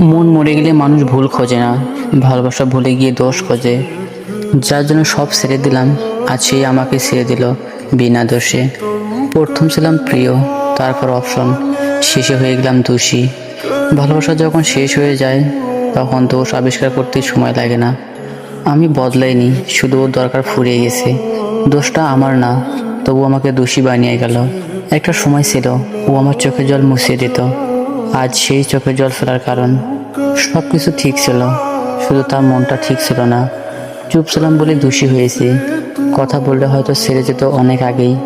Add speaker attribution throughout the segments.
Speaker 1: মন মরে গেলে মানুষ ভুল খোঁজে না, ভালোবাসা ভুলে গিয়ে দোষ খোঁজে। যার জন্য সব ছেড়ে দিলাম আজ সেই আমাকে ছেড়ে দিল বিনা দোষে। প্রথম ছিলাম প্রিয়, তারপর অপশন। শেষে হয়ে গেলাম দোষী। ভালোবাসা যখন শেষ হয়ে যায়, তখন দোষ আবিষ্কার করতে সময় লাগে না। আমি বদলাইনি, শুধু দরকার ফুরিয়ে গেছে। দোষটা আমার না, তবু আমাকে দোষী বানিয়ে গেল। একটা সময় ছিল, ও আমার চোখে জল মুছিয়ে দিত। আজ সেই চোখে জল ফেলার কারণ। সব কিছু ঠিক ছিল, শুধু তার মনটা ঠিক ছিল না। চুপ ছিলাম বলে দোষী হয়েছি। কথা বললে হয়তো সেরে যেত অনেক আগেই।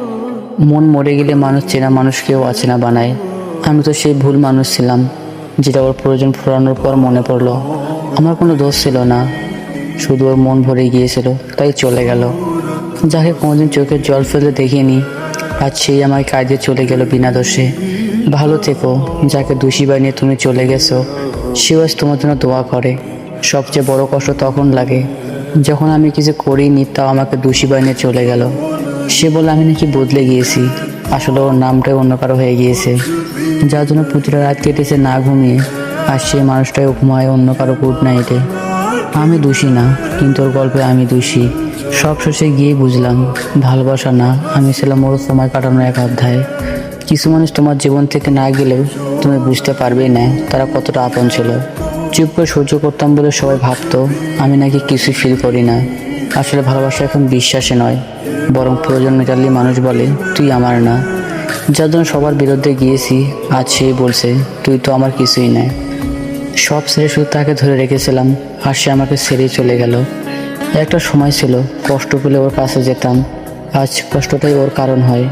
Speaker 1: মন মরে গেলে মানুষ চেনা মানুষকেও অচেনা বানায়। আমি তো সেই ভুল মানুষ ছিলাম, যেটা ওর প্রয়োজন ফুরানোর পর মনে পড়ল। আমার কোনো দোষ ছিল না। শুধু ওর মন ভরে গিয়েছিল, তাই চলে গেল। যাকে কোনোদিন চোখে জল ফেলে দেখিনি, আজ সেই আমায় কাজে চলে গেল বিনা দোষে। ভালো থেকো, যাকে দোষী বানিয়ে তুমি চলে গেছো, সেও তোমার জন্য দোয়া করে। সবচেয়ে বড় কষ্ট তখন লাগে, যখন আমি কিছু করিনি তাও আমাকে দোষী বানিয়ে চলে গেল। সে বলে, আমি নাকি বদলে গিয়েছি, আসলে ওর নামটাই অন্য কারও হয়ে গিয়েছে। যার জন্য প্রতিটা রাত কেটেছে না ঘুমিয়ে, আর সেই মানুষটাই ঘুমায় অন্য কারও গুড নাইটে। আমি দোষী না, কিন্তু ওর গল্পে আমি দোষী। সব শেষে গিয়ে বুঝলাম, ভালোবাসা না, আমি ছিলাম ওর সময় কাটানোর এক অধ্যায়। কিছু মানুষ তোমার জীবন থেকে না গেলেও তুমি বুঝতে পারবেই না তারা কতটা আপন ছিল। চুপ করে সহ্য করতাম বলে সবাই ভাবতো, আমি নাকি কিছু ফিল করি না। আসলে ভালোবাসা এখন বিশ্বাসে নয়, বরং প্রয়োজন মেটালে মানুষ বলে, তুই আমার না। যার জন্য সবার বিরুদ্ধে গিয়েছি, আজ সে বলছে, তুই তো আমার কিছুই নয় সব ছেড়ে শুধু তাকে ধরে রেখেছিলাম, আর সে আমাকে ছেড়েই চলে গেল। একটা সময় ছিল, কষ্ট পেলে ওর কাছে যেতাম, আজ কষ্টটাই ওর কারণ হয়।